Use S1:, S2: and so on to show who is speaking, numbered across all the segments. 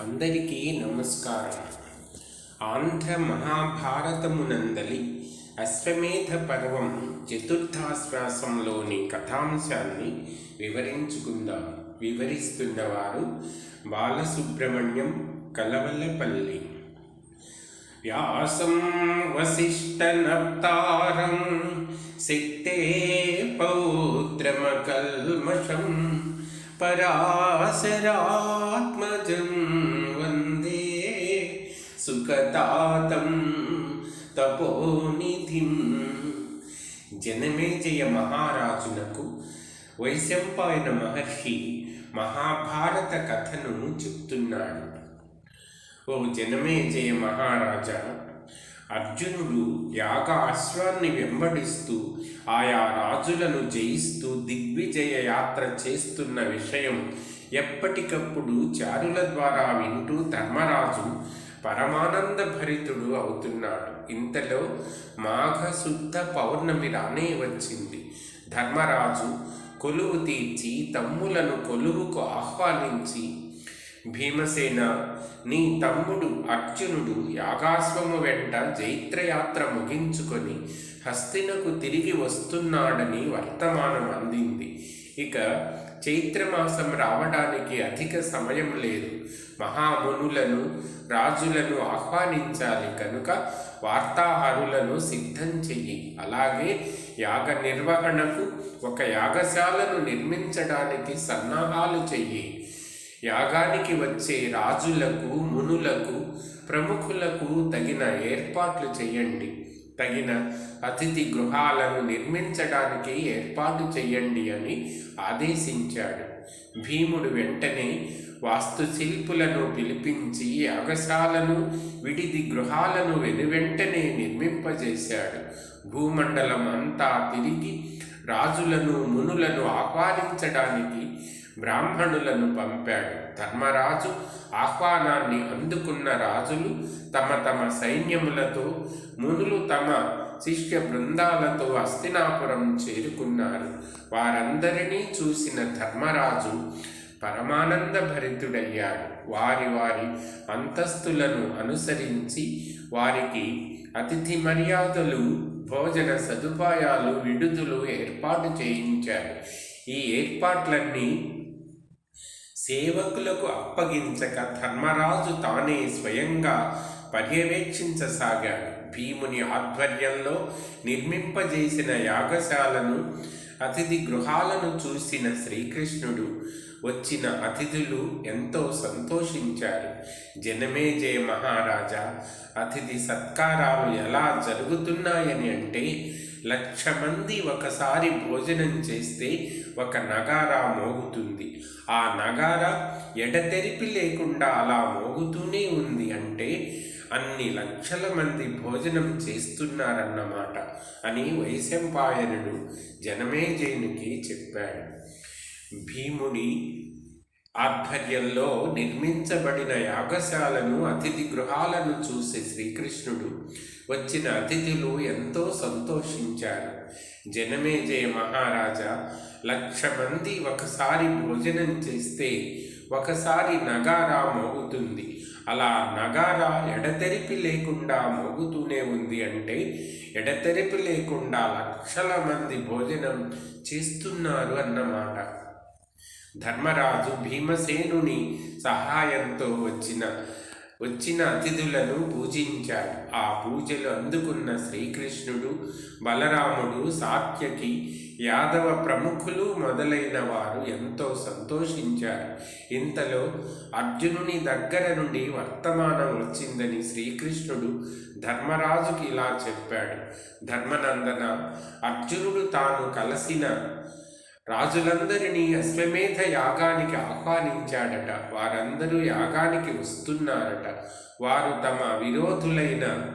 S1: అందరికీ నమస్కారం. ఆంధ్ర మహాభారతమునందలి అశ్వమేధ పర్వం చతుర్థాశ్వాసంలోని కథాంశాన్ని వివరించుకుందాం. వివరిస్తున్నవారు బాలసుబ్రహ్మణ్యం కలవలపల్లి. వ్యాసం వసిష్ఠనప్తారం శక్తే పౌత్రమకల్మషం పరాశరాత్మజం. సుఖతాతం తపోనిధిం. జనమేజయ మహారాజునకు వైశంపాయన మహర్షి మహాభారత కథను చెప్తున్నాడు. ఓ జనమేజయ మహారాజా అర్జునుడు యాగ అశ్వాన్ని వెంబడిస్తూ ఆయా రాజులను జయిస్తూ దిగ్విజయ యాత్ర చేస్తున్న విషయం ఎప్పటికప్పుడు చారుల ద్వారా వింటూ ధర్మరాజు పరమానంద భరితుడు అవుతున్నాడు. ఇంతలో మాఘశుద్ధ పౌర్ణమి రానే వచ్చింది. ధర్మరాజు కొలువు తీర్చి తమ్ములను కొలువుకు ఆహ్వానించి భీమసేన నీ తమ్ముడు అర్జునుడు యాగాశ్వము వెంట జైత్రయాత్ర ముగించుకొని హస్తినకు తిరిగి వస్తున్నాడని వర్తమానం అందింది. ఇక చైత్రమాసం రావడానికి అధిక సమయం లేదు. మహామునులను రాజులను ఆహ్వానించాలి కనుక వార్తాహరులను సిద్ధం చెయ్యి. అలాగే యాగ నిర్వహణకు ఒక యాగశాలను నిర్మించడానికి సన్నాహాలు చెయ్యి. యాగానికి వచ్చే రాజులకు మునులకు ప్రముఖులకు తగిన ఏర్పాట్లు చేయండి తగిన అతిథి గృహాలను నిర్మించడానికి ఏర్పాటు చేయండి అని ఆదేశించాడు. భీముడు వెంటనే వాస్తుశిల్పులను పిలిపించి అగసాలను విడిది గృహాలను వెనువెంటనే నిర్మింపజేశాడు. భూమండలం అంతా తిరిగి రాజులను మునులను ఆహ్వానించడానికి బ్రాహ్మణులను పంపాడు. ధర్మరాజు ఆహ్వానాన్ని అందుకున్న రాజులు తమ తమ సైన్యములతో మునులు తమ శిష్య బృందాలతో అస్తినాపురం చేరుకున్నారు. వారందరినీ చూసిన ధర్మరాజు పరమానంద భరితుడయ్యాడు వారి వారి అంతస్తులను అనుసరించి వారికి అతిథి మర్యాదలు భోజన సదుపాయాలు విడుదలు ఏర్పాటు చేయించాడు. ఈ ఏర్పాట్లన్నీ సేవకులకు అప్పగించక ధర్మరాజు తానే స్వయంగా పర్యవేక్షించసాగాడు. భీముని ఆధ్వర్యంలో నిర్మింపజేసిన యాగశాలను అతిథి గృహాలను చూసిన శ్రీకృష్ణుడు వచ్చిన అతిథులు ఎంతో సంతోషించారు. జనమేజయ మహారాజా అతిథి సత్కారాలు ఎలా జరుగుతున్నాయని అంటే లక్ష మంది ఒకసారి భోజనం చేస్తే ఒక నగారా మోగుతుంది. ఆ నగారా ఎడతెరిపి లేకుండా అలా మోగుతూనే ఉంది అంటే అన్ని లక్షల మంది భోజనం చేస్తున్నారన్నమాట అని వైశంపాయనుడు జనమేజయునికి చెప్పాడు. భీముడి ఆధ్వర్యంలో నిర్మించబడిన యాగశాలను అతిథి గృహాలను చూసి శ్రీకృష్ణుడు వచ్చిన అతిథులు ఎంతో సంతోషించారు. జనమేజయ మహారాజా లక్ష మంది ఒకసారి భోజనం చేస్తే ఒకసారి నగారా మోగుతుంది అలా నగారా ఎడతెరిపి లేకుండా మోగుతూనే ఉంది అంటే ఎడతెరిపి లేకుండా లక్షల మంది భోజనం చేస్తున్నారు అన్నమాట. ధర్మరాజు భీమసేనుని సహాయంతో వచ్చిన వచ్చిన అతిథులను పూజించాడు. ఆ పూజలు అందుకున్న శ్రీకృష్ణుడు బలరాముడు సాత్యకి యాదవ ప్రముఖులు మొదలైన వారు ఎంతో సంతోషించారు. ఇంతలో అర్జునుని దగ్గర నుండి వర్తమానం వచ్చిందని శ్రీకృష్ణుడు ధర్మరాజుకి ఇలా చెప్పాడు. ధర్మనందన అర్జునుడు తాను కలసిన రాజులందరినీ అశ్వమేధ యాగానికి ఆహ్వానించాడట. వారందరూ యాగానికి వస్తున్నారట. వారు తమ విరోధులైన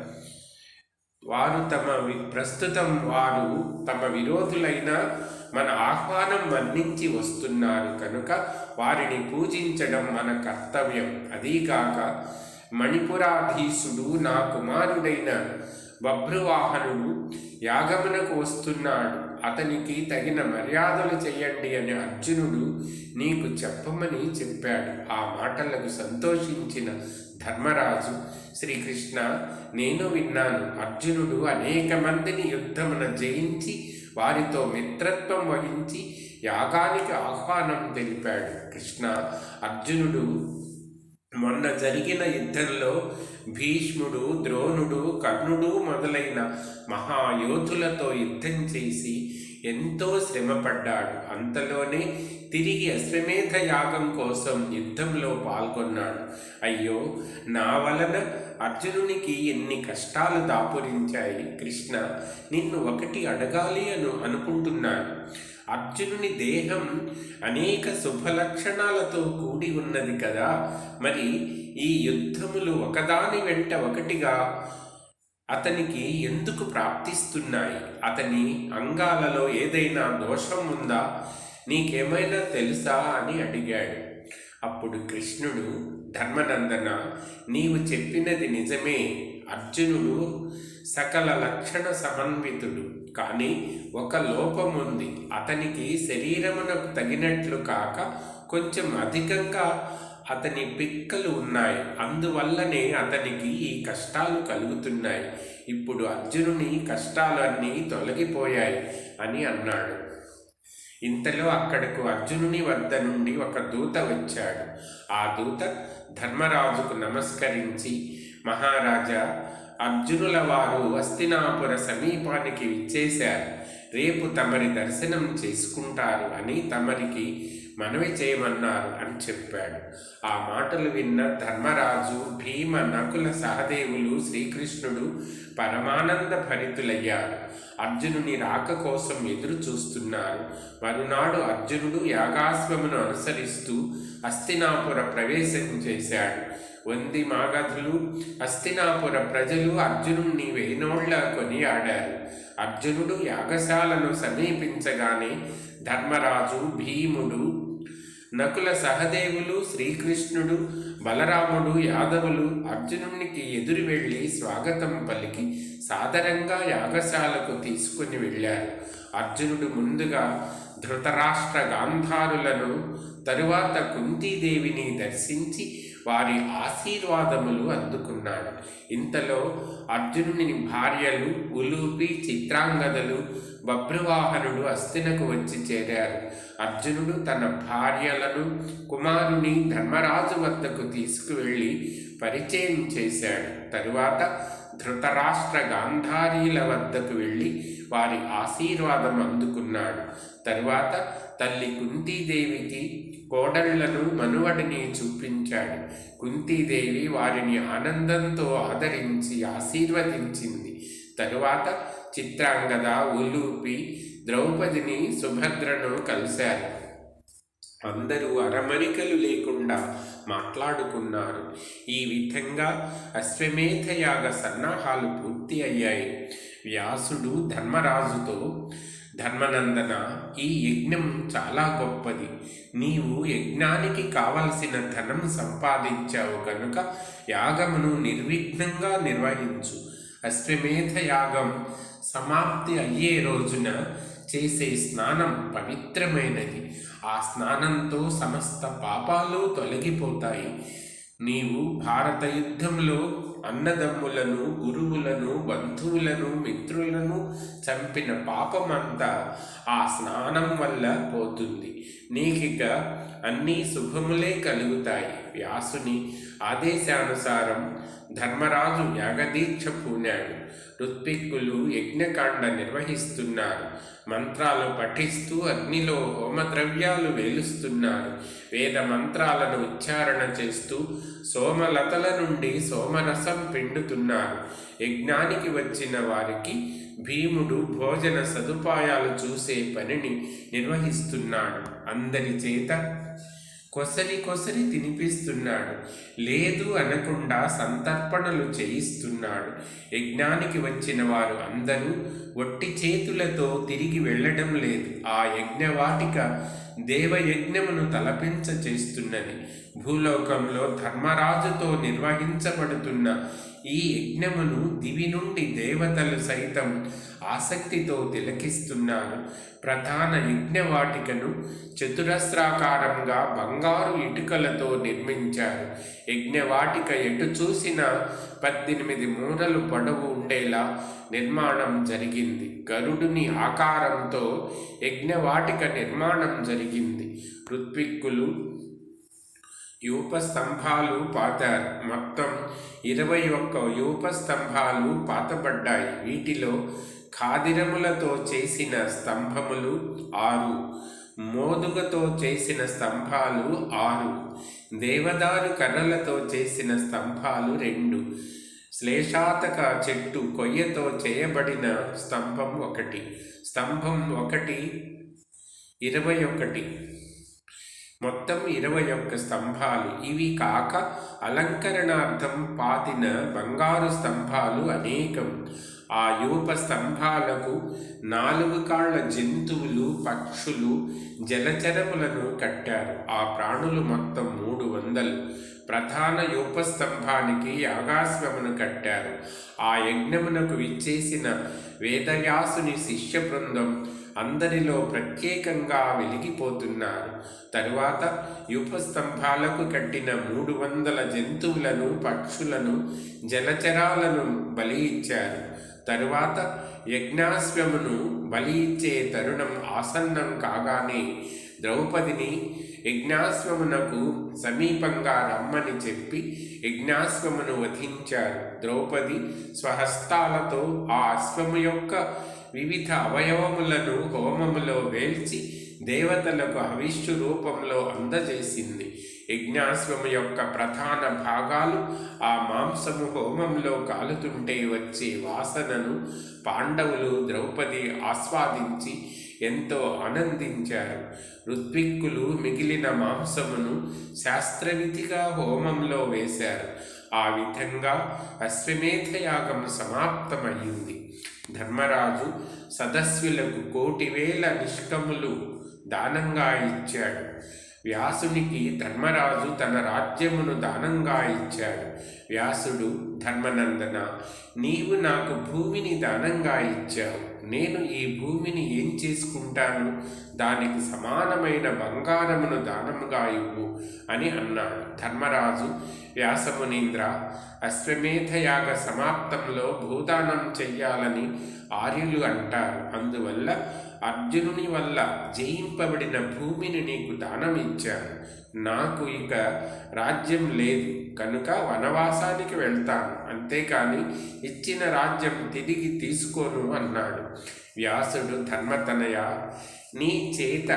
S1: వారు తమ ప్రస్తుతం వారు తమ విరోధులైన మన ఆహ్వానం మన్నించి వస్తున్నారు కనుక వారిని పూజించడం మన కర్తవ్యం. అదీగాక మణిపురాధీశుడు నా కుమారుడైన బభ్రువాహనుడు యాగమునకు వస్తున్నాడు. అతనికి తగిన మర్యాదలు చేయండి అని అర్జునుడు నీకు చెప్పమని చెప్పాడు. ఆ మాటలకు సంతోషించిన ధర్మరాజు శ్రీకృష్ణ నేను విన్నాను. అర్జునుడు అనేక మందిని యుద్ధమున జయించి వారితో మిత్రత్వం వహించి యాగానికి ఆహ్వానం తెలిపాడు. కృష్ణ అర్జునుడు మొన్న జరిగిన యుద్ధంలో భీష్ముడు ద్రోణుడు కర్ణుడు మొదలైన మహాయోధులతో యుద్ధం చేసి ఎంతో శ్రమపడ్డాడు. అంతలోనే తిరిగి అశ్వమేధ యాగం కోసం యుద్ధంలో పాల్గొన్నాడు. అయ్యో నా వలన అర్జునునికి ఎన్ని కష్టాలు దాపురించాయి కృష్ణ. నిన్ను ఒకటి అడగాలి అను అనుకుంటున్నాను. అర్జునుని దేహం అనేక శుభలక్షణాలతో కూడి ఉన్నది కదా. మరి ఈ యుద్ధములు ఒకదాని వెంట ఒకటిగా అతనికి ఎందుకు ప్రాప్తిస్తున్నాయి? అతని అంగాలలో ఏదైనా దోషం ఉందా? నీకేమైనా తెలుసా అని అడిగాడు. అప్పుడు కృష్ణుడు ధర్మనందన నీవు చెప్పినది నిజమే. అర్జునుడు సకల లక్షణ సమన్వితుడు. కానీ ఒక లోపం ఉంది అతనికి శరీరమునకు తగినట్లు కాక కొంచెం అధికంగా అతని పిక్కలు ఉన్నాయి. అందువల్లనే అతనికి ఈ కష్టాలు కలుగుతున్నాయి. ఇప్పుడు అర్జునుని కష్టాలన్నీ తొలగిపోయాయి అని అన్నాడు. ఇంతలో అక్కడకు అర్జునుని వద్ద నుండి ఒక దూత వచ్చాడు. ఆ దూత ధర్మరాజుకు నమస్కరించి మహారాజా అర్జునుల వారు హస్తినాపుర సమీపానికి విచ్చేశారు. రేపు తమరి దర్శనం చేసుకుంటారు అని తమరికి మనవి చేయమన్నారు అని చెప్పాడు. ఆ మాటలు విన్న ధర్మరాజు భీమ నకుల సహదేవులు శ్రీకృష్ణుడు పరమానంద భరితులయ్యారు. అర్జునుని రాక కోసం ఎదురు చూస్తున్నారు. మరునాడు అర్జునుడు యాగాశ్వమును అనుసరిస్తూ హస్తినాపుర ప్రవేశం చేశాడు. వంది మాగధులు హస్తినాపుర ప్రజలు అర్జునుణ్ణి వేనోళ్ళ కొనియాడారు. అర్జునుడు యాగశాలను సమీపించగానే ధర్మరాజు భీముడు నకుల సహదేవులు శ్రీకృష్ణుడు బలరాముడు యాదవులు అర్జునునికి ఎదురు వెళ్ళి స్వాగతం పలికి సాదరంగా యాగశాలకు తీసుకుని వెళ్ళారు. అర్జునుడు ముందుగా ధృతరాష్ట్ర గాంధారులను తరువాత కుంతీదేవిని దర్శించి వారి ఆశీర్వాదములు అందుకున్నాడు. ఇంతలో అర్జునుని భార్యలు ఉలూపి చిత్రాంగదలు బభ్రువాహనుడు అస్థినకు వచ్చి చేరారు. అర్జునుడు తన భార్యలను కుమారుని ధర్మరాజు వద్దకు తీసుకువెళ్ళి పరిచయం చేశాడు. తరువాత ధృతరాష్ట్ర గాంధారీల వద్దకు వెళ్ళి వారి ఆశీర్వాదం అందుకున్నాడు. తరువాత తల్లి కుంతీదేవికి కోడళ్ళను మనువడిని చూపించాడు. కుంతీదేవి వారిని ఆనందంతో ఆదరించి ఆశీర్వదించింది. తరువాత చిత్రాంగద ఉలూపి ద్రౌపదిని సుభద్రను కలిశారు. అందరూ అరమరికలు లేకుండా మాట్లాడుకున్నారు. ఈ విధంగా అశ్వమేధయాగ సన్నాహాలు పూర్తి అయ్యాయి. వ్యాసుడు ధర్మరాజుతో ధర్మనందన ఈ యజ్ఞం చాలా గొప్పది. నీవు యజ్ఞానికి కావలసిన ధనం సంపాదించావు కనుక యాగమును నిర్విఘ్నంగా నిర్వహించు. అశ్వమేధ యాగం సమాప్తి అయ్యే రోజున చేసే స్నానం పవిత్రమైనది. ఆ స్నానంతో సమస్త పాపాలు తొలగిపోతాయి. నీవు భారత యుద్ధంలో అన్నదమ్ములను గురువులను బంధువులను మిత్రులను చంపిన పాపమంతా ఆ స్నానం వల్ల పోతుంది. నీకిక అన్నీ శుభములే కలుగుతాయి. వ్యాసుని ఆదేశానుసారం ధర్మరాజు యాగదీక్ష పూనాడు. ఋత్విక్కులు యజ్ఞకాండ నిర్వహిస్తున్నారు. మంత్రాలు పఠిస్తూ అగ్నిలో హోమద్రవ్యాలు వేలుస్తున్నారు. వేద మంత్రాలను ఉచ్చారణ చేస్తూ సోమలతల నుండి సోమరసం పిండుతున్నారు. యజ్ఞానికి వచ్చిన వారికి భీముడు భోజన సదుపాయాలు చూసే పనిని నిర్వహిస్తున్నాడు. అందరి చేత కొసరి కొసరి తినిపిస్తున్నాడు. లేదు అనకుండా సంతర్పణలు చేయిస్తున్నాడు. యజ్ఞానికి వచ్చిన వారు అందరూ ఒట్టి చేతులతో తిరిగి వెళ్ళడం లేదు. ఆ యజ్ఞవాటిక దేవయజ్ఞమును తలపించ చేస్తున్నది. భూలోకంలో ధర్మరాజుతో నిర్వహించబడుతున్న ఈ యజ్ఞమును దివి నుండి దేవతలు సైతం ఆసక్తితో తిలకిస్తున్నారు. ప్రధాన యజ్ఞవాటికను చతురస్రాకారంగా బంగారు ఇటుకలతో నిర్మించారు. యజ్ఞవాటిక ఎటు చూసిన పద్దెనిమిది మూరలు పొడవు ఉండేలా నిర్మాణం జరిగింది. గరుడుని ఆకారంతో యజ్ఞవాటిక నిర్మాణం జరిగింది. ఋత్విక్కులు యూప స్తంభాలు పాతారు. మొత్తం ఇరవై ఒక్క యూప స్తంభాలు పాతబడ్డాయి. వీటిలో ఖాదిరములతో చేసిన స్తంభములు ఆరు. మోదుగతో చేసిన స్తంభాలు ఆరు. దేవదారు కర్రలతో చేసిన స్తంభాలు రెండు. శ్లేషాతక చెట్టు కొయ్యతో చేయబడిన స్తంభం ఒకటి. స్తంభం ఒకటి ఇరవై ఒకటి. మొత్తం ఇరవై ఒక్క స్తంభాలు. ఇవి కాక అలంకరణార్థం పాతిన బంగారు స్తంభాలు అనేకం. ఆ యూప స్తంభాలకు నాలుగు కాళ్ళ జంతువులు పక్షులు జలచరములను కట్టారు. ఆ ప్రాణులు మొత్తం మూడు వందలు. ప్రధాన యూపస్తంభానికి యాగాశ్వమును కట్టారు. ఆ యజ్ఞమునకు విచ్చేసిన వేదవ్యాసుని శిష్య బృందం అందరిలో ప్రత్యేకంగా వెలిగిపోతున్నారు. తరువాత యూపస్తంభాలకు కట్టిన మూడు వందల జంతువులను పక్షులను జలచరాలను బలి ఇచ్చారు. తరువాత యజ్ఞాశ్వమును బలి ఇచ్చే తరుణం ఆసన్నం కాగానే ద్రౌపదిని యజ్ఞాశ్వమునకు సమీపంగా రమ్మని చెప్పి యజ్ఞాశ్వమును వధించారు. ద్రౌపది స్వహస్తాలతో ఆ అశ్వము యొక్క వివిధ అవయవములను హోమములో వేల్చి దేవతలకు అవిష్టు రూపంలో అందజేసింది. యజ్ఞాశ్వము యొక్క ప్రధాన భాగాలు ఆ మాంసము హోమంలో కాలుతుంటే వచ్చే వాసనను పాండవులు ద్రౌపది ఆస్వాదించి ఎంతో ఆనందించారు. ఋత్విక్కులు మిగిలిన మాంసమును శాస్త్రవిధిగా హోమంలో వేశారు. ఆ విధంగా అశ్వమేధయాగం సమాప్తమయ్యింది. ధర్మరాజు సదస్సులకు కోటి వేల నిష్కములు దానంగా ఇచ్చాడు. వ్యాసునికి ధర్మరాజు తన రాజ్యమును దానంగా ఇచ్చాడు. వ్యాసుడు ధర్మనందన నీవు నాకు భూమిని దానంగా ఇచ్చావు. నేను ఈ భూమిని ఏం చేసుకుంటాను? దానికి సమానమైన బంగారమును దానముగా ఇవ్వు అని అన్నాడు. ధర్మరాజు వ్యాసమునీంద్ర అశ్వమేధయాగ సమాప్తంలో భూదానం చెయ్యాలని ఆర్యులు అంటారు. అందువల్ల అర్జునుని వల్ల జయింపబడిన భూమిని నీకు దానం ఇచ్చాను నాకు ఇక రాజ్యం లేదు. కనుక వనవాసానికి వెళ్తాను. అంతేకాని ఇచ్చిన రాజ్యం తిరిగి తీసుకోను అన్నాడు. వ్యాసుడు ధర్మతనయ నీ చేత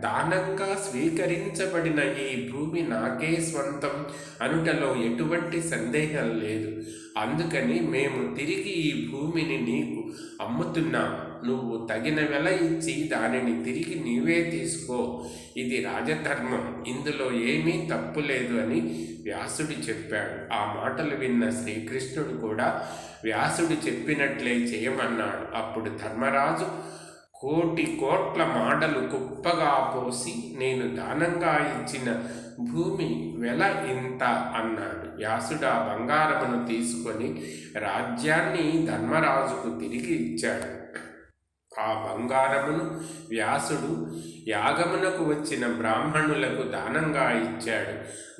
S1: దానంగా స్వీకరించబడిన ఈ భూమి నాకే స్వంతం అనుటలో ఎటువంటి సందేహం లేదు. అందుకని మేము తిరిగి ఈ భూమిని నీకు అమ్ముతున్నాం. నువ్వు తగిన వెల ఇచ్చి దానిని తిరిగి నీవే తీసుకో. ఇది రాజధర్మం. ఇందులో ఏమీ తప్పు లేదు అని వ్యాసుడు చెప్పాడు. ఆ మాటలు విన్న శ్రీకృష్ణుడు కూడా వ్యాసుడు చెప్పినట్లే చేయమన్నాడు. అప్పుడు ధర్మరాజు కోటి కోట్ల మాడలు కుప్పగా పోసి నేను దానంగా ఇచ్చిన భూమి వెల ఇంత అన్నాడు. వ్యాసుడు ఆ బంగారమును తీసుకొని రాజ్యాన్ని ధర్మరాజుకు తిరిగి ఇచ్చాడు. ఆ బంగారమును వ్యాసుడు యాగమునకు వచ్చిన బ్రాహ్మణులకు దానంగా ఇచ్చాడు.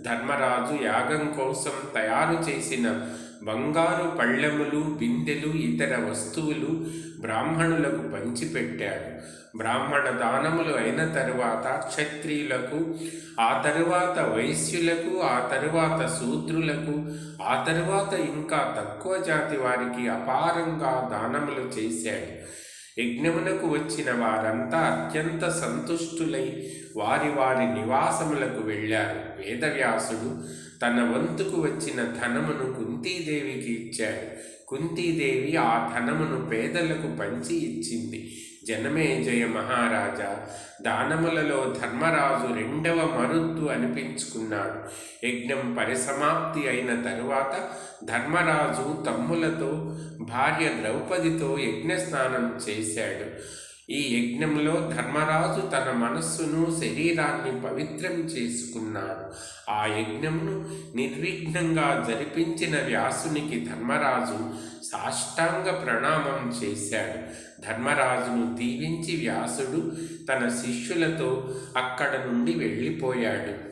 S1: ధర్మరాజు యాగం కోసం తయారు చేసిన బంగారు పళ్ళెములు బిందెలు ఇతర వస్తువులు బ్రాహ్మణులకు పంచిపెట్టాడు. బ్రాహ్మణ దానములు అయిన తరువాత క్షత్రియులకు ఆ తరువాత వైశ్యులకు ఆ తరువాత శూద్రులకు ఆ తరువాత ఇంకా తక్కువ జాతి వారికి అపారంగా దానములు చేశాడు. యజ్ఞమునకు వచ్చిన వారంతా అత్యంత సంతుష్టులై వారి వారి నివాసములకు వెళ్ళారు. వేదవ్యాసుడు తన వంతుకు వచ్చిన ధనమును కుంతీదేవికి ఇచ్చాడు. కుంతీదేవి ఆ ధనమును పేదలకు పంచి ఇచ్చింది. జనమేజయ మహారాజా. దానములలో ధర్మరాజు రెండవ మరుద్దు అనిపించుకున్నాడు. యజ్ఞం పరిసమాప్తి అయిన తరువాత ధర్మరాజు తమ్ములతో భార్య ద్రౌపదితో యజ్ఞస్నానం చేశాడు. ఈ యజ్ఞంలో ధర్మరాజు తన మనస్సును శరీరాన్ని పవిత్రం చేసుకున్నాడు. ఆ యజ్ఞమును నిర్విఘ్నంగా జరిపించిన వ్యాసునికి ధర్మరాజు సాష్టాంగ ప్రణామం చేశాడు. ధర్మరాజును దీవించి వ్యాసుడు తన శిష్యులతో అక్కడ నుండి వెళ్ళిపోయాడు.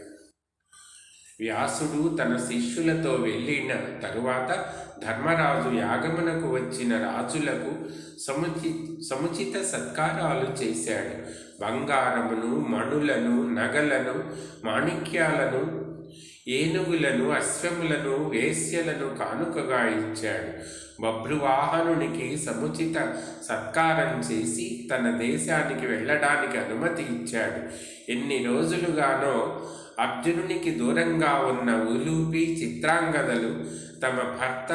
S1: వ్యాసుడు తన శిష్యులతో వెళ్ళిన తరువాత ధర్మరాజు యాగమునకు వచ్చిన రాజులకు సముచి సముచిత సత్కారాలు చేశాడు. బంగారమును మణులను నగలను మాణిక్యాలను ఏనుగులను అశ్వములను వేశ్యలను కానుకగా ఇచ్చాడు. బభ్రువాహనునికి సముచిత సత్కారం చేసి తన దేశానికి వెళ్ళడానికి అనుమతి ఇచ్చాడు. ఎన్ని రోజులుగానో అర్జునునికి దూరంగా ఉన్న ఉలూపి చిత్రాంగదలు తమ భర్త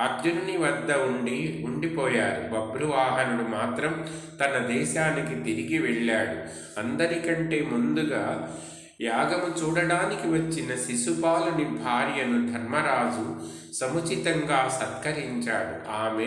S1: అర్జునుని వద్ద ఉండి ఉండిపోయారు. బబ్రువాహనుడు మాత్రం తన దేశానికి తిరిగి వెళ్ళాడు. అందరికంటే ముందుగా యాగము చూడడానికి వచ్చిన శిశుపాలుని భార్యను ధర్మరాజు సముచితంగా సత్కరించాడు. ఆమె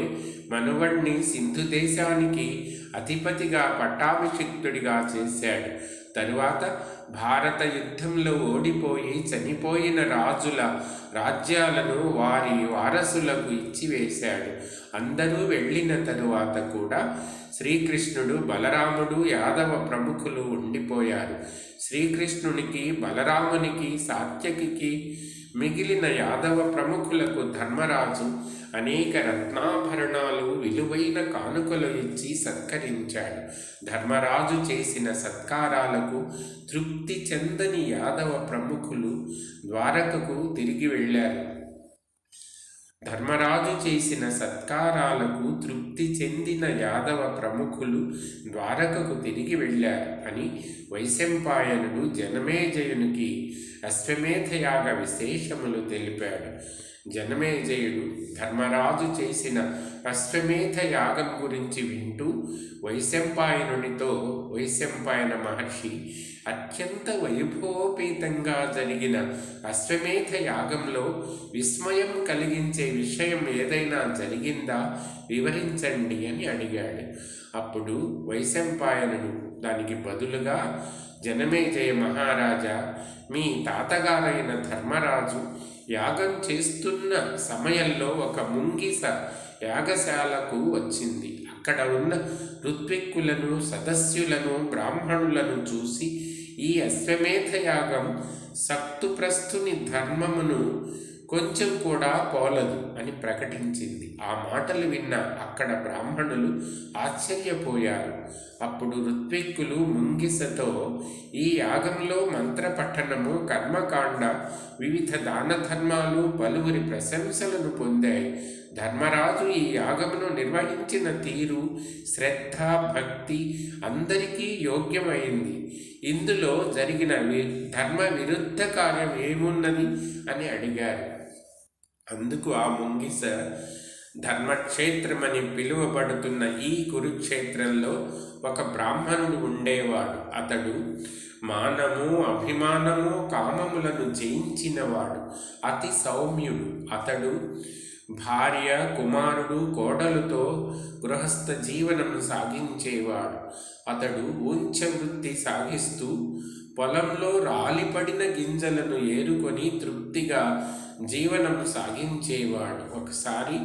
S1: మనువణ్ణి సింధు దేశానికి అధిపతిగా పట్టాభిషిక్తుడిగా చేశాడు. తరువాత భారత యుద్ధంలో ఓడిపోయి చనిపోయిన రాజుల రాజ్యాలను వారి వారసులకు ఇచ్చివేశాడు. అందరూ వెళ్ళిన తరువాత కూడా శ్రీకృష్ణుడు బలరాముడు యాదవ ప్రముఖులు ఉండిపోయారు. శ్రీకృష్ణునికి బలరామునికి సాత్యకికి మిగిలిన యాదవ ప్రముఖులకు ధర్మరాజు అనేక రత్నాభరణాలు విలువైన కానుకలు ఇచ్చి సత్కరించాడు. ధర్మరాజు చేసిన సత్కారాలకు తృప్తి చెందని యాదవ ప్రముఖులు ద్వారకకు తిరిగి వెళ్ళారు. ధర్మరాజు చేసిన సత్కారాలకు తృప్తి చెందిన యాదవ ప్రముఖులు ద్వారకకు తిరిగి వెళ్ళారు అని వైశంపాయనుడు జనమేజయునికి అశ్వమేధయాగ విశేషములు తెలిపాడు. జనమేజయుడు ధర్మరాజు చేసిన అశ్వమేధ యాగం గురించి వింటూ వైశంపాయనునితో వైశంపాయన మహర్షి అత్యంత వైభవోపేతంగా జరిగిన అశ్వమేధ యాగంలో విస్మయం కలిగించే విషయం ఏదైనా జరిగిందా? వివరించండి అని అడిగాడు. అప్పుడు వైశంపాయనుడు దానికి బదులుగా జనమేజయ మహారాజా మీ తాతగారైన ధర్మరాజు యాగం చేస్తున్న సమయంలో ఒక ముంగిస యాగశాలకు వచ్చింది. అక్కడ ఉన్న ఋత్విక్కులను సదస్యులను బ్రాహ్మణులను చూసి ఈ అశ్వమేధ యాగం సక్తుప్రస్థుని ధర్మమును కొంచెం కూడా పోలదు అని ప్రకటించింది. ఆ మాటలు విన్న అక్కడ బ్రాహ్మణులు ఆశ్చర్యపోయారు. అప్పుడు ఋత్విక్కులు ముంగిసతో ఈ యాగంలో మంత్రపఠనము కర్మకాండ వివిధ దాన ధర్మాలు పలువురి ప్రశంసలను పొందాయి. ధర్మరాజు ఈ యాగమును నిర్వహించిన తీరు శ్రద్ధ భక్తి అందరికీ యోగ్యమైంది. ఇందులో జరిగిన వి ధర్మ విరుద్ధ కార్యం ఏమున్నది అని అడిగారు. అందుకు ఆ ముంగిస ధర్మక్షేత్రమని పిలువబడుతున్న ఈ కురుక్షేత్రంలో ఒక బ్రాహ్మణుడు ఉండేవాడు. అతడు మానము అభిమానము కామములను జయించినవాడు. అతి సౌమ్యుడు. అతడు భార్య కుమారుడు కోడలుతో గృహస్థ జీవనం సాగించేవాడు. అతడు ఊంచ వృత్తి సాగిస్తూ పొలంలో రాలిపడిన గింజలను ఏరుకొని తృప్తిగా జీవనం సాగించేవాడు. ఒకసారి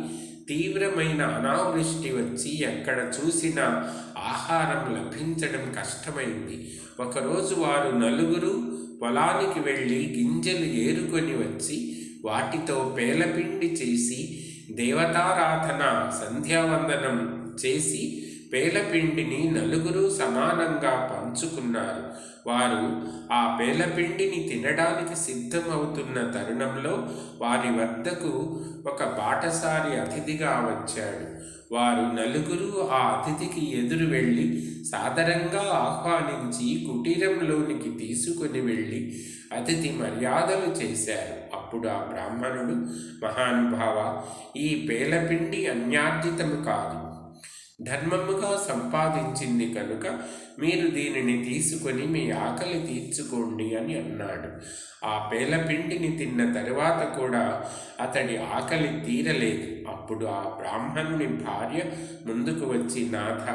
S1: తీవ్రమైన అనావృష్టి వచ్చి ఎక్కడ చూసినా ఆహారం లభించడం కష్టమైంది. ఒకరోజు వారు నలుగురు పొలానికి వెళ్ళి గింజలు ఏరుకొని వచ్చి వాటితో పేలపిండి చేసి దేవతారాధన సంధ్యావందనం చేసి పేలపిండిని నలుగురు సమానంగా పంచుకున్నారు. వారు ఆ పేలపిండిని తినడానికి సిద్ధమవుతున్న తరుణంలో వారి వద్దకు ఒక బాటసారి అతిథిగా వచ్చాడు. వారు నలుగురు ఆ అతిథికి ఎదురు వెళ్ళి సాదరంగా ఆహ్వానించి కుటీరంలోనికి తీసుకుని వెళ్ళి అతిథి మర్యాదలు చేశారు. అప్పుడు ఆ బ్రాహ్మణుడు మహానుభావ ఈ పేలపిండి అన్యార్జితము కాదు. ధర్మముగా సంపాదించింది కనుక మీరు దీనిని తీసుకొని మీ ఆకలి తీర్చుకోండి అని అన్నాడు. ఆ పేలపిండిని తిన్న తరువాత కూడా అతడి ఆకలి తీరలేదు. అప్పుడు ఆ బ్రాహ్మణుని భార్య ముందుకు వచ్చి నాథ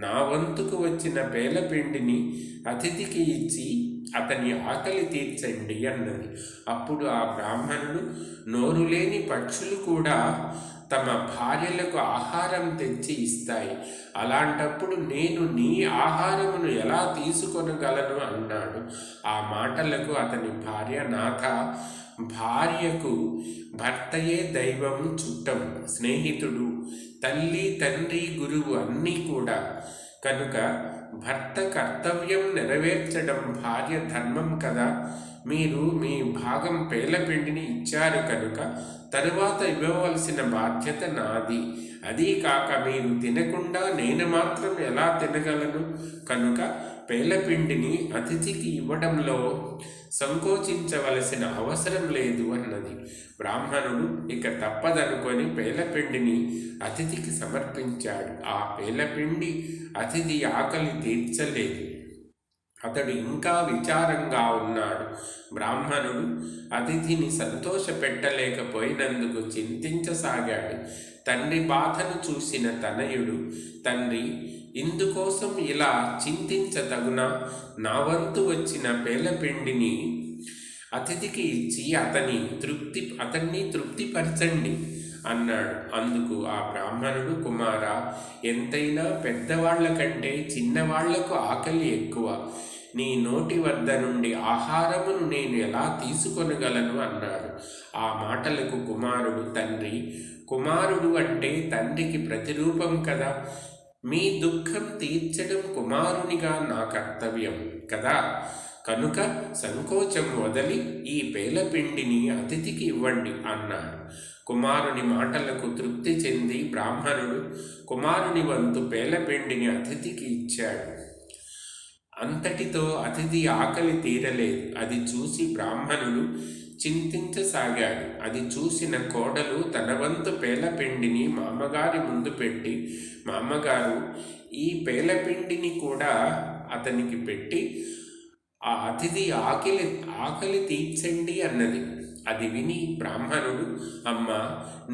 S1: నా వంతుకు వచ్చిన పేలపిండిని అతిథికి ఇచ్చి అతని ఆకలి తీర్చండి అన్నది. అప్పుడు ఆ బ్రాహ్మణుడు నోరు లేని పక్షులు కూడా తమ భార్యలకు ఆహారం తెచ్చి ఇస్తాయి. అలాంటప్పుడు నేను నీ ఆహారమును ఎలా తీసుకొనగలను అన్నాడు. ఆ మాటలకు అతని భార్య నాథ భార్యకు భర్తయే దైవం చుట్టం స్నేహితుడు తల్లి తండ్రి గురువు అన్నీ కూడా. కనుక భర్త కర్తవ్యం నెరవేర్చడం భార్య ధర్మం కదా. మీరు మీ భాగం పేలపిండిని ఇచ్చారు కనుక తరువాత ఇవ్వవలసిన బాధ్యత నాది. అదీ కాక మీరు తినకుండా నేను మాత్రం ఎలా తినగలను? కనుక పేలపిండిని అతిథికి ఇవ్వడంలో సంకోచించవలసిన అవసరం లేదు అన్నది. బ్రాహ్మణుడు ఇక తప్పదనుకొని పేలపిండిని అతిథికి సమర్పించాడు. ఆ పేలపిండి అతిథి ఆకలి తీర్చలేదు. అతడు ఇంకా విచారంగా ఉన్నాడు. బ్రాహ్మణుడు అతిథిని సంతోషపెట్టలేకపోయినందుకు చింతించసాగాడు. తండ్రి బాధను చూసిన తనయుడు తండ్రి ఇందుకోసం ఇలా చింతించదగున నా వంతు వచ్చిన పేలపిండిని అతిథికి ఇచ్చి అతని తృప్తి అతన్ని తృప్తిపరచండి అన్నాడు. అందుకు ఆ బ్రాహ్మణుడు కుమార ఎంతైనా పెద్దవాళ్ళ కంటే చిన్నవాళ్ళకు ఆకలి ఎక్కువ. నీ నోటి వద్ద నుండి ఆహారమును నేను ఎలా తీసుకొనగలను? అన్నాడు. ఆ మాటలకు కుమారుడు తండ్రి కుమారుడు అంటే తండ్రికి ప్రతిరూపం కదా. మీ దుఃఖం తీర్చడం కుమారునిగా నా కర్తవ్యం కదా. కనుక సంకోచం వదలి ఈ పేలపిండిని అతిథికి ఇవ్వండి అన్నాడు. కుమారుని మాటలకు తృప్తి చెంది బ్రాహ్మణుడు కుమారుని వంతు పేలపిండిని అతిథికి ఇచ్చాడు. అంతటితో అతిథి ఆకలి తీరలేదు. అది చూసి బ్రాహ్మణుడు చింతించసాగాడు. అది చూసిన కోడలు తన వంతు పేలపిండిని మామగారి ముందు పెట్టి మామగారు ఈ పేలపిండిని కూడా అతనికి పెట్టి ఆ అతిథి ఆకలి ఆకలి తీర్చండి అన్నది. అది విని బ్రాహ్మణుడు అమ్మ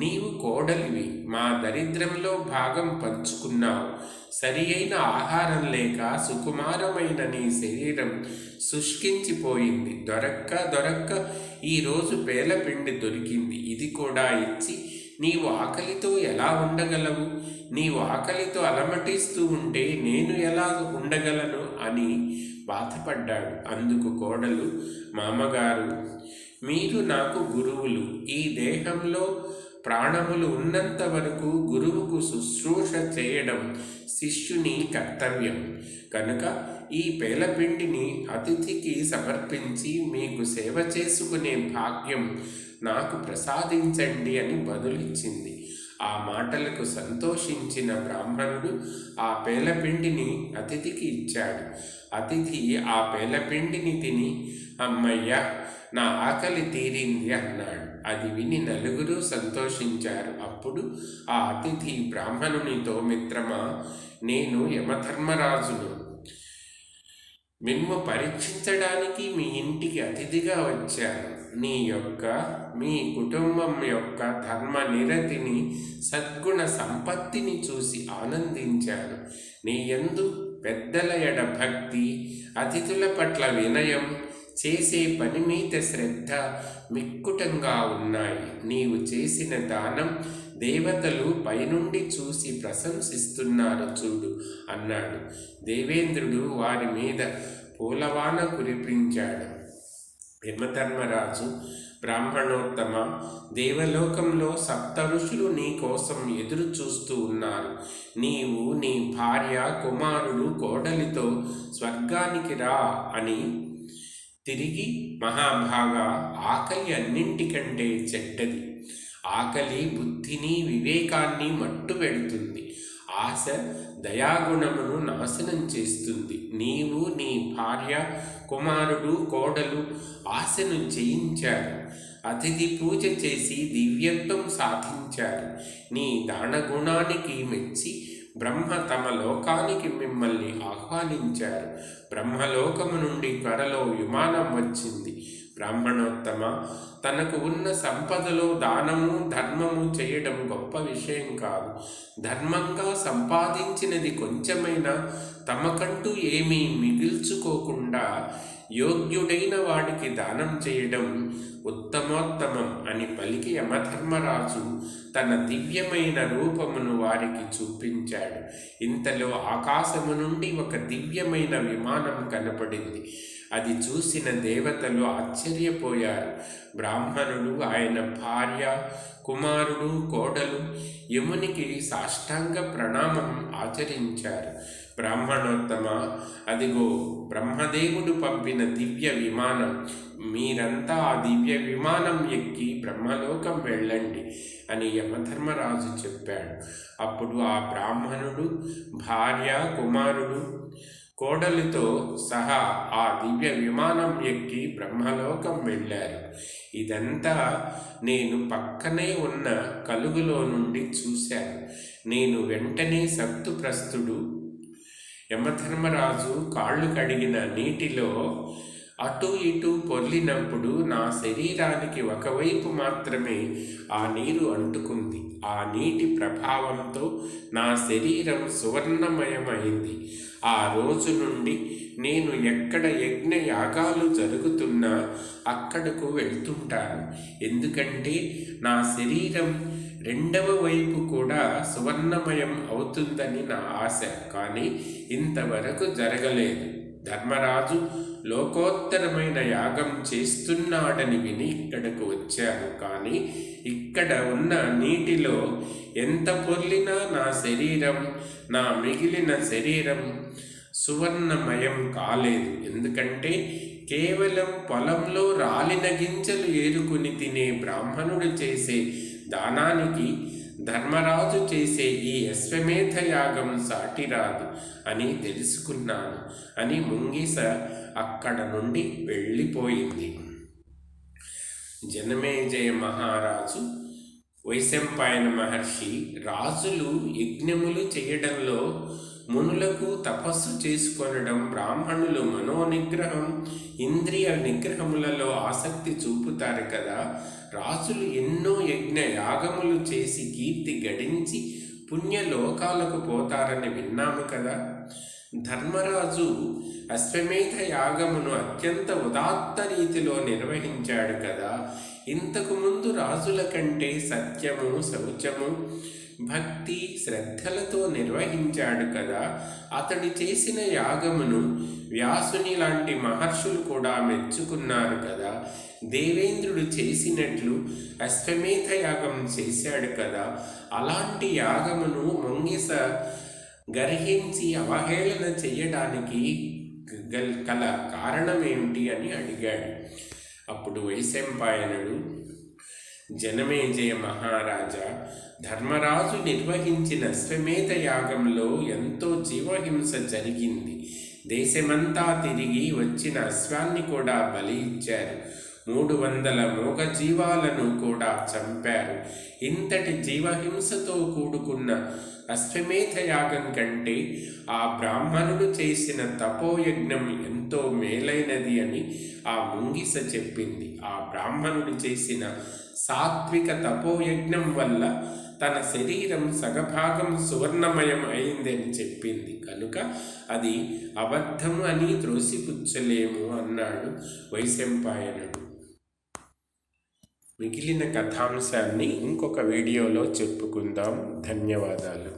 S1: నీవు కోడలివి మా దరిద్రంలో భాగం పంచుకున్నావు. సరి అయిన ఆహారం లేక సుకుమారమైన నీ శరీరం శుష్కించిపోయింది. దొరక్క దొరక్క ఈరోజు పేలపిండి దొరికింది. ఇది కూడా ఇచ్చి నీవు ఆకలితో ఎలా ఉండగలవు? నీవు ఆకలితో అలమటిస్తూ ఉంటే నేను ఎలా ఉండగలను? అని బాధపడ్డాడు. అందుకు కోడలు మామగారు మీరు నాకు గురువులు. ఈ దేహంలో ప్రాణములు ఉన్నంత వరకు గురువుకు శుశ్రూష చేయడం శిష్యుని కర్తవ్యం. కనుక ఈ పేలపిండిని అతిథికి సమర్పించి మీకు సేవ చేసుకునే భాగ్యం నాకు ప్రసాదించండి అని బదులిచ్చింది. ఆ మాటలకు సంతోషించిన బ్రాహ్మణుడు ఆ పేలపిండిని అతిథికి ఇచ్చాడు. అతిథి ఆ పేలపిండిని తిని అమ్మయ్య నా ఆకలి తీరింది అన్నాడు. అది విని నలుగురు సంతోషించారు. అప్పుడు ఆ అతిథి బ్రాహ్మణునితో మిత్రమా నేను యమధర్మరాజును. మిమ్ము పరీక్షించడానికి మీ ఇంటికి అతిథిగా వచ్చాను. నీ యొక్క మీ కుటుంబం యొక్క ధర్మ నిరతిని సద్గుణ సంపత్తిని చూసి ఆనందించాను. నీ ఎందు పెద్దల ఎడ భక్తి అతిథుల పట్ల వినయం చేసే పని మీద శ్రద్ధ మిక్కుటంగా ఉన్నాయి. నీవు చేసిన దానం దేవతలు పైనుండి చూసి ప్రశంసిస్తున్నారు చూడు అన్నాడు. దేవేంద్రుడు వారి మీద పూలవాన కురిపించాడు. యమధర్మరాజు బ్రాహ్మణోత్తమ దేవలోకంలో సప్త ఋషులు నీ కోసం ఎదురు చూస్తూ ఉన్నారు. నీవు నీ భార్య కుమారుడు కోడలితో స్వర్గానికి రా అని తిరిగి మహాభాగ ఆకలి అన్నింటికంటే చెడ్డది. ఆకలి బుద్ధిని వివేకాన్ని మట్టు పెడుతుంది. ఆశ దయాగుణమును నాశనం చేస్తుంది. నీవు నీ భార్య కుమారుడు కోడలు ఆశను జయించారు. అతిథి పూజ చేసి దివ్యత్వం సాధించారు. నీ దానగుణానికి మెచ్చి బ్రహ్మ తమ లోకానికి మిమ్మల్ని ఆహ్వానించారు. బ్రహ్మలోకము నుండి త్వరలో విమానం వచ్చింది. బ్రాహ్మణోత్తమ తనకు ఉన్న సంపదలో దానము ధర్మము చేయడం గొప్ప విషయం కాదు. ధర్మంగా సంపాదించినది కొంచెమైనా తమకంటూ ఏమీ మిగిల్చుకోకుండా యోగ్యుడైన వాడికి దానం చేయడం ఉత్తమోత్తమం అని పలికి యమధర్మరాజు తన దివ్యమైన రూపమును వారికి చూపించాడు. ఇంతలో ఆకాశము నుండి ఒక దివ్యమైన విమానం కనపడింది. అది చూసిన దేవతలు ఆశ్చర్యపోయారు. బ్రాహ్మణుడు ఆయన భార్య కుమారుడు కోడలు యమునికి సాష్టాంగ ప్రణామం ఆచరించారు. బ్రాహ్మణోత్తమ అదిగో బ్రహ్మదేవుడు పంపిన దివ్య విమానం మీరంతా ఆ దివ్య విమానం ఎక్కి బ్రహ్మలోకం వెళ్ళండి అని యమధర్మరాజు చెప్పాడు. అప్పుడు ఆ బ్రాహ్మణుడు భార్య కుమారుడు కోడలితో సహా ఆ దివ్య విమానం ఎక్కి బ్రహ్మలోకం వెళ్ళారు. ఇదంతా నేను పక్కనే ఉన్న కలుగులో నుండి చూశాను. నేను వెంటనే సత్తుప్రస్తుడు యమధర్మరాజు కాళ్ళు కడిగిన నీటిలో అటు ఇటు పొర్లినప్పుడు నా శరీరానికి ఒకవైపు మాత్రమే ఆ నీరు అంటుకుంది. ఆ నీటి ప్రభావంతో నా శరీరం సువర్ణమయమైంది. ఆ రోజు నుండి నేను ఎక్కడ యజ్ఞ యాగాలు జరుగుతున్నా అక్కడకు వెళ్తుంటాను. ఎందుకంటే నా శరీరం రెండవ వైపు కూడా సువర్ణమయం అవుతుందని నా ఆశ కానీ ఇంతవరకు జరగలేదు. ధర్మరాజు లోకోత్తరమైన యాగం చేస్తున్నాడని విని ఇక్కడకు వచ్చాను. కానీ ఇక్కడ ఉన్న నీటిలో ఎంత పొర్లినా నా శరీరం నా మిగిలిన శరీరం సువర్ణమయం కాలేదు. ఎందుకంటే కేవలం పొలంలో రాలిన గింజలు ఏరుకుని తినే బ్రాహ్మణుడు చేసే దానానికి ధర్మరాజు చేసే ఈ అశ్వమేధ యాగం సాటిరాదు అని తెలుసుకున్నాను అని ముంగిస అక్కడ నుండి వెళ్ళిపోయింది. జనమేజయ మహారాజు వైశంపాయన మహర్షి రాజులు యజ్ఞములు చేయడంలో మునులకు తపస్సు చేసుకొనడం బ్రాహ్మణులు మనోనిగ్రహం ఇంద్రియ నిగ్రహములలో ఆసక్తి చూపుతారు కదా. రాజులు ఎన్నో యజ్ఞ యాగములు చేసి కీర్తి గడించి పుణ్యలోకాలకు పోతారని విన్నాము కదా. ధర్మరాజు అశ్వమేధ యాగమును అత్యంత ఉదాత్త రీతిలో నిర్వహించాడు కదా. ఇంతకు ముందు రాజుల కంటే సత్యము శౌచము భక్తి శ్రద్ధలతో నిర్వహించాడు కదా. అతడు చేసిన యాగమును వ్యాసుని లాంటి మహర్షులు కూడా మెచ్చుకున్నారు కదా. దేవేంద్రుడు చేసినట్లు అశ్వమేధ యాగం చేశాడు కదా. అలాంటి యాగమును మొంగిస గర్హించి అవహేళన చేయడానికి గల్ కల కారణమేమిటి అని అడిగాడు. అప్పుడు వైశంపాయనుడు జనమేజయ మహారాజా ధర్మరాజు నిర్వహించిన అశ్వమేధ యాగంలో ఎంతో జీవహింస జరిగింది. దేశమంతా తిరిగి వచ్చిన అశ్వాన్ని కూడా బలి ఇచ్చారు. మూడు వందల మూగ జీవాలను కూడా చంపారు. ఇంతటి జీవహింసతో కూడుకున్న అశ్వమేధ యాగం కంటే ఆ బ్రాహ్మణుడు చేసిన తపోయజ్ఞం ఎంతో మేలైనది అని ఆ ముంగిస చెప్పింది. ఆ బ్రాహ్మణుడు చేసిన సాత్విక తపోయజ్ఞం వల్ల తన శరీరం సగభాగం సువర్ణమయం అయిందని చెప్పింది. కనుక అది అబద్ధము అని త్రోసిపుచ్చలేము అన్నాడు వైశంపాయనుడు. మిగిలిన కథాంశాన్ని ఇంకొక వీడియోలో చెప్పుకుందాం. ధన్యవాదాలు.